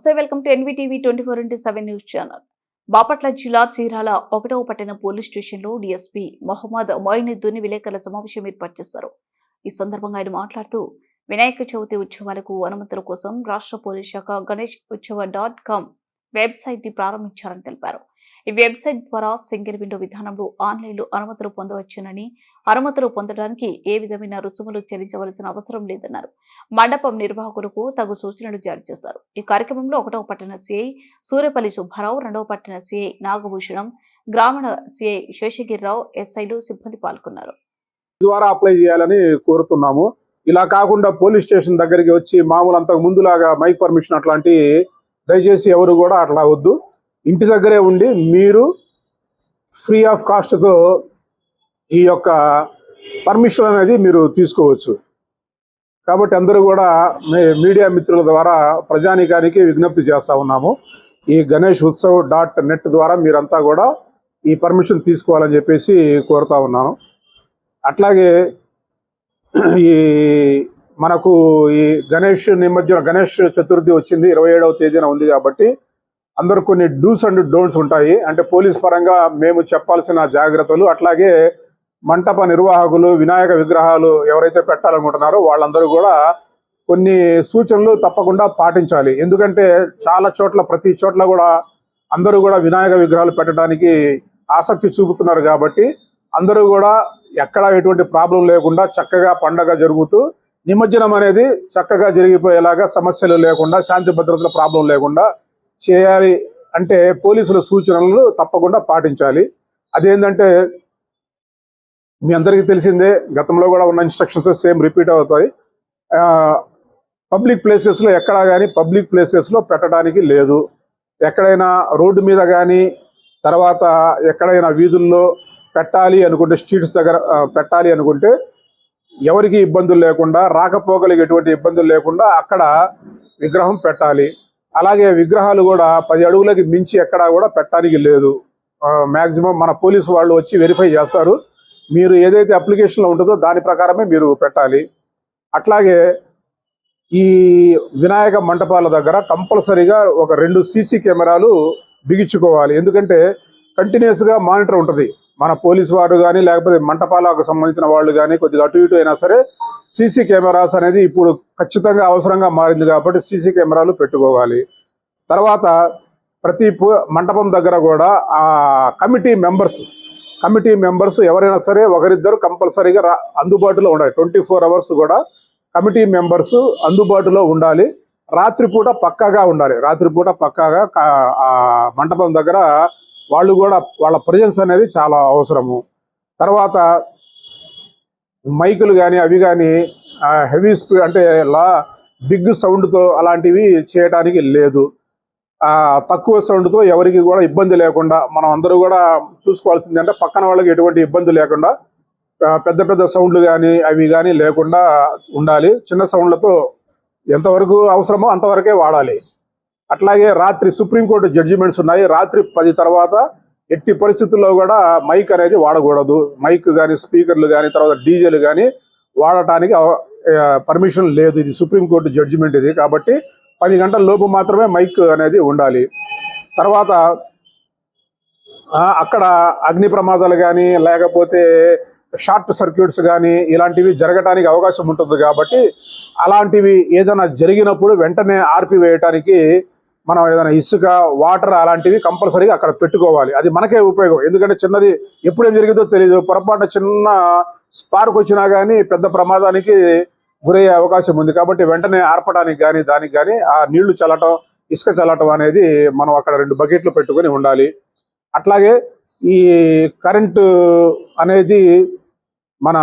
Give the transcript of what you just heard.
నమస్తే welcome to NVTV twenty four into seven news channel. Bapatla జిల్లా చీరాల ఒకటవ పట్టణ పోలీస్ స్టేషన్లో డీఎస్పీ మొహమ్మద్ మొయినుద్దీన్ విలేకరుల సమావేశం ఏర్పాటు చేశారు. ఈ సందర్భంగా ఆయన మాట్లాడుతూ వినాయక చవితి ఉత్సవాలకు అనుమతుల కోసం రాష్ట్ర పోలీస్ శాఖ గణేష్ ఉత్సవ డాట్ కామ్ వెబ్సైట్ని ప్రారంభించారని తెలిపారు. ఈ వెబ్సైట్ ద్వారా సింగిల్ విండో విధానంలో ఆన్లైన్లో అనుమతులు పొందవచ్చునని అనుమతులు పొందడానికి ఏ విధమైన రుసుములు చెల్లించవలసిన అవసరం లేదన్నారు. మండపం నిర్వాహకులకు తగు సూచనలు జారీ చేశారు. ఈ కార్యక్రమంలో ఒకటవ పట్టణ సిఐ సూర్యపల్లి సుబ్బారావు రెండవ పట్టణ సిఐ నాగభూషణం గ్రామీణ సిఐ శేషగిరిరావు ఎస్ఐలు సిబ్బంది పాల్గొన్నారు. ద్వారా అప్లై చేయాలని కోరుతున్నాము. ఇలా కాకుండా పోలీస్ స్టేషన్ దగ్గరికి వచ్చి మామూలు అంతకు ముందులాగా మైక్ పర్మిషన్ అట్లాంటి దయచేసి ఎవరు కూడా అట్లా వద్దు. ఇంటి దగ్గరే ఉండి మీరు ఫ్రీ ఆఫ్ కాస్ట్తో ఈ యొక్క పర్మిషన్ అనేది మీరు తీసుకోవచ్చు. కాబట్టి అందరూ కూడా మీడియా మిత్రుల ద్వారా ప్రజానీకానికి విజ్ఞప్తి చేస్తూ ఉన్నాము. ఈ గణేష్ ఉత్సవ్ డాట్ నెట్ ద్వారా మీరంతా కూడా ఈ పర్మిషన్ తీసుకోవాలని చెప్పేసి కోరుతా ఉన్నాను. అట్లాగే ఈ మనకు ఈ గణేష్ నిమజ్జనం గణేష్ చతుర్థి వచ్చింది ఇరవై ఏడవ తేదీన ఉంది కాబట్టి అందరూ కొన్ని డూస్ అండ్ డోంట్స్ ఉంటాయి. అంటే పోలీస్ పరంగా మేము చెప్పాల్సిన జాగ్రత్తలు అట్లాగే మంటప నిర్వాహకులు వినాయక విగ్రహాలు ఎవరైతే పెట్టాలనుకుంటున్నారో వాళ్ళందరూ కూడా కొన్ని సూచనలు తప్పకుండా పాటించాలి. ఎందుకంటే చాలా చోట్ల ప్రతి చోట్ల కూడా అందరూ కూడా వినాయక విగ్రహాలు పెట్టడానికి ఆసక్తి చూపుతున్నారు కాబట్టి అందరూ కూడా ఎక్కడ ఎటువంటి ప్రాబ్లం లేకుండా చక్కగా పండగ జరుగుతూ నిమజ్జనం అనేది చక్కగా జరిగిపోయేలాగా సమస్యలు లేకుండా శాంతి భద్రతల ప్రాబ్లం లేకుండా చేయాలి అంటే పోలీసుల సూచనలు తప్పకుండా పాటించాలి. అదేంటంటే మీ అందరికీ తెలిసిందే గతంలో కూడా ఉన్న ఇన్స్ట్రక్షన్స్ సేమ్ రిపీట్ అవుతాయి. పబ్లిక్ ప్లేసెస్లో ఎక్కడా కానీ పబ్లిక్ ప్లేసెస్లో పెట్టడానికి లేదు. ఎక్కడైనా రోడ్డు మీద కానీ తర్వాత ఎక్కడైనా వీధుల్లో పెట్టాలి అనుకుంటే స్ట్రీట్స్ దగ్గర పెట్టాలి అనుకుంటే ఎవరికి ఇబ్బందులు లేకుండా రాకపోకలకు ఎటువంటి ఇబ్బందులు లేకుండా అక్కడ విగ్రహం పెట్టాలి. అలాగే విగ్రహాలు కూడా పది అడుగులకి మించి ఎక్కడా కూడా పెట్టడానికి లేదు. మ్యాక్సిమం మన పోలీసు వాళ్ళు వచ్చి వెరిఫై చేస్తారు. మీరు ఏదైతే అప్లికేషన్లో ఉంటుందో దాని ప్రకారమే మీరు పెట్టాలి. అట్లాగే ఈ వినాయక మంటపాల దగ్గర కంపల్సరీగా ఒక రెండు సీసీ కెమెరాలు బిగించుకోవాలి. ఎందుకంటే కంటిన్యూస్గా మానిటర్ ఉంటుంది. మన పోలీసు వారు కానీ లేకపోతే మంటపాలకు సంబంధించిన వాళ్ళు కానీ కొద్దిగా అటు ఇటు అయినా సరే సీసీ కెమెరాస్ అనేది ఇప్పుడు ఖచ్చితంగా అవసరంగా మారింది కాబట్టి సీసీ కెమెరాలు పెట్టుకోవాలి. తర్వాత ప్రతి మండపం మంటపం దగ్గర కూడా ఆ కమిటీ మెంబర్స్ కమిటీ మెంబర్స్ ఎవరైనా సరే ఒకరిద్దరు కంపల్సరీగా అందుబాటులో ఉండాలి. ట్వంటీ ఫోర్ అవర్స్ కూడా కమిటీ మెంబర్స్ అందుబాటులో ఉండాలి. రాత్రిపూట పక్కాగా ఉండాలి. రాత్రిపూట పక్కాగా ఆ మంటపం దగ్గర వాళ్ళు కూడా వాళ్ళ ప్రజెన్స్ అనేది చాలా అవసరము. తర్వాత మైకులు కానీ అవి కానీ హెవీ స్పీడ్ అంటే లా బిగ్ సౌండ్తో అలాంటివి చేయడానికి లేదు. ఆ, తక్కువ సౌండ్తో ఎవరికి కూడా ఇబ్బంది లేకుండా మనం అందరూ కూడా చూసుకోవాల్సింది అంటే పక్కన వాళ్ళకి ఎటువంటి ఇబ్బంది లేకుండా పెద్ద పెద్ద సౌండ్లు కానీ అవి కానీ లేకుండా ఉండాలి. చిన్న సౌండ్లతో ఎంతవరకు అవసరమో అంతవరకే వాడాలి. అట్లాగే రాత్రి సుప్రీంకోర్టు జడ్జిమెంట్స్ ఉన్నాయి. రాత్రి పది తర్వాత ఎట్టి పరిస్థితుల్లో కూడా మైక్ అనేది వాడకూడదు. మైక్ కానీ స్పీకర్లు కానీ తర్వాత డీజేలు కానీ వాడటానికి పర్మిషన్ లేదు. ఇది సుప్రీంకోర్టు జడ్జిమెంట్ ఇది. కాబట్టి పది గంటల లోపు మాత్రమే మైక్ అనేది ఉండాలి. తర్వాత అక్కడ అగ్ని ప్రమాదాలు కానీ లేకపోతే షార్ట్ సర్క్యూట్స్ కానీ ఇలాంటివి జరగటానికి అవకాశం ఉంటుంది కాబట్టి అలాంటివి ఏదైనా జరిగినప్పుడు వెంటనే ఆర్పివేయటానికి మనం ఏదైనా ఇసుక వాటర్ అలాంటివి కంపల్సరీగా అక్కడ పెట్టుకోవాలి. అది మనకే ఉపయోగం. ఎందుకంటే చిన్నది ఎప్పుడు ఏం జరిగిందో తెలియదు పొరపాటు చిన్న స్పార్క్ వచ్చినా కానీ పెద్ద ప్రమాదానికి గురయ్యే అవకాశం ఉంది. కాబట్టి వెంటనే ఆర్పడానికి కానీ దానికి కానీ ఆ నీళ్ళు చల్లటం ఇసుక చల్లటం అనేది మనం అక్కడ రెండు బకెట్లు పెట్టుకొని ఉండాలి. అట్లాగే ఈ కరెంటు అనేది మన